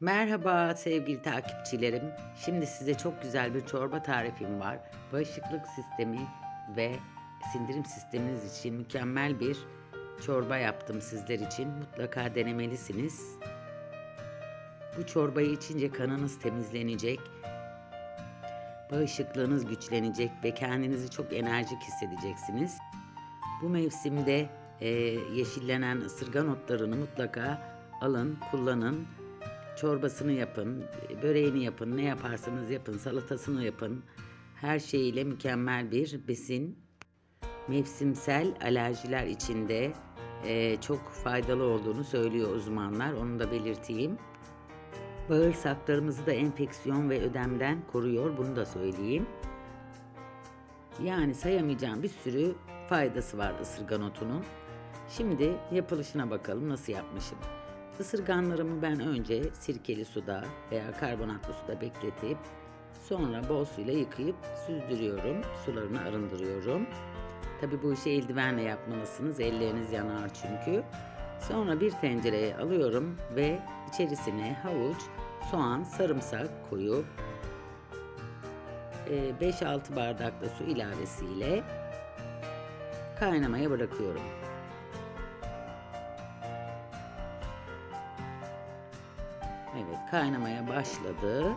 Merhaba sevgili takipçilerim. Şimdi size çok güzel bir çorba tarifim var. Bağışıklık sistemi ve sindirim sisteminiz için mükemmel bir çorba yaptım sizler için. Mutlaka denemelisiniz. Bu çorbayı içince kanınız temizlenecek, bağışıklığınız güçlenecek ve kendinizi çok enerjik hissedeceksiniz. Bu mevsimde e, yeşillenen ısırgan otlarını mutlaka alın, kullanın. Çorbasını yapın, böreğini yapın, ne yaparsanız yapın, salatasını yapın. Her şeyiyle mükemmel bir besin. Mevsimsel alerjiler içinde e, çok faydalı olduğunu söylüyor uzmanlar. Onu da belirteyim. Bağırsaklarımızı da enfeksiyon ve ödemden koruyor. Bunu da söyleyeyim. Yani sayamayacağım bir sürü faydası var ısırgan otunun. Şimdi yapılışına bakalım nasıl yapmışım. Isırganlarımı ben önce sirkeli suda veya karbonatlı suda bekletip sonra bol suyla yıkayıp süzdürüyorum. Sularını arındırıyorum. Tabi bu işi eldivenle yapmalısınız. Elleriniz yanar çünkü. Sonra bir tencereye alıyorum ve içerisine havuç, soğan, sarımsak koyup 5-6 bardak da su ilavesiyle kaynamaya bırakıyorum. Evet kaynamaya başladı.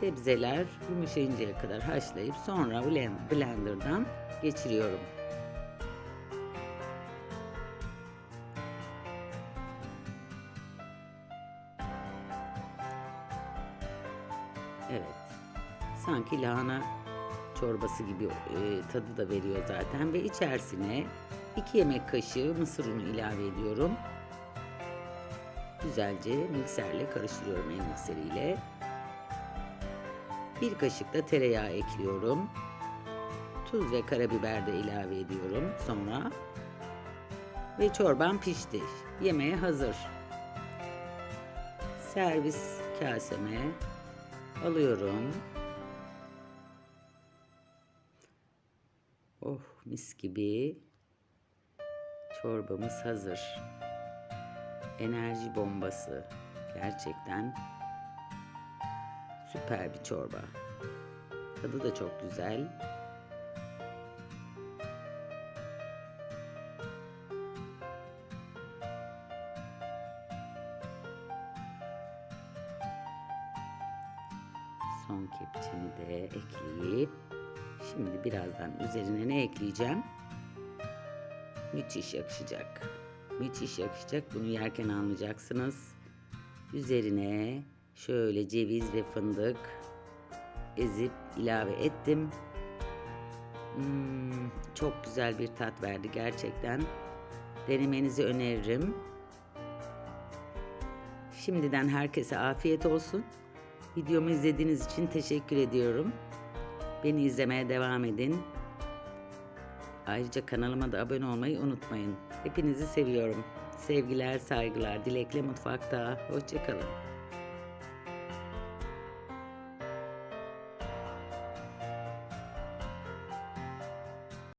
Sebzeler yumuşayıncaya kadar haşlayıp sonra blenderdan geçiriyorum. Evet. Sanki lahana çorbası gibi e, tadı da veriyor zaten ve içerisine 2 yemek kaşığı mısır unu ilave ediyorum. Güzelce mikserle karıştırıyorum el mikseriyle. Bir kaşık da tereyağı ekliyorum. Tuz ve karabiber de ilave ediyorum sonra. Ve çorbam pişti. Yemeğe hazır. Servis kaseme alıyorum. Oh mis gibi çorbamız hazır. Enerji bombası. Gerçekten süper bir çorba. Tadı da çok güzel. Son kepçemi de ekleyip şimdi birazdan üzerine ne ekleyeceğim? Müthiş yakışacak. Müthiş yakışacak. Bunu yerken anlayacaksınız. Üzerine şöyle ceviz ve fındık ezip ilave ettim. Hmm, çok güzel bir tat verdi gerçekten. Denemenizi öneririm. Şimdiden herkese afiyet olsun. Videomu izlediğiniz için teşekkür ediyorum. Beni izlemeye devam edin. Ayrıca kanalıma da abone olmayı unutmayın. Hepinizi seviyorum. Sevgiler, saygılar, dilekle mutfakta. Hoşçakalın.